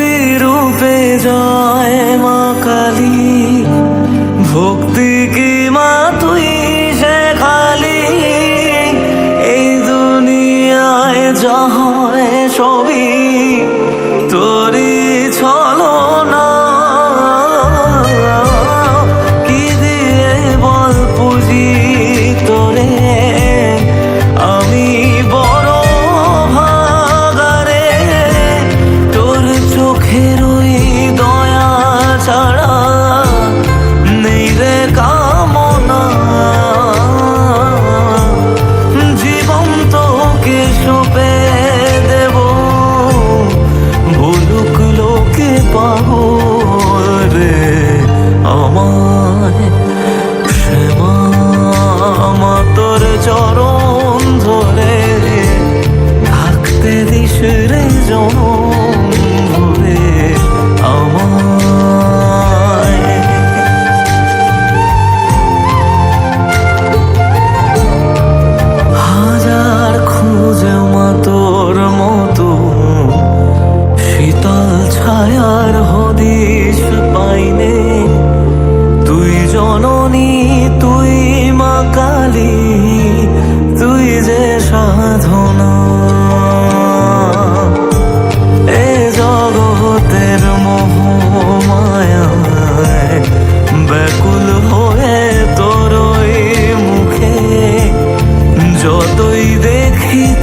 শক্তি রূপে জয় মা কালী। ভক্তি কি মা তুই সে খালি? এই দুনিয়ায় জহরে ছবি তোরই ছবি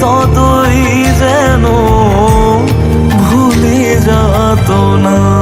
ততই যেন ভুলে যাত না।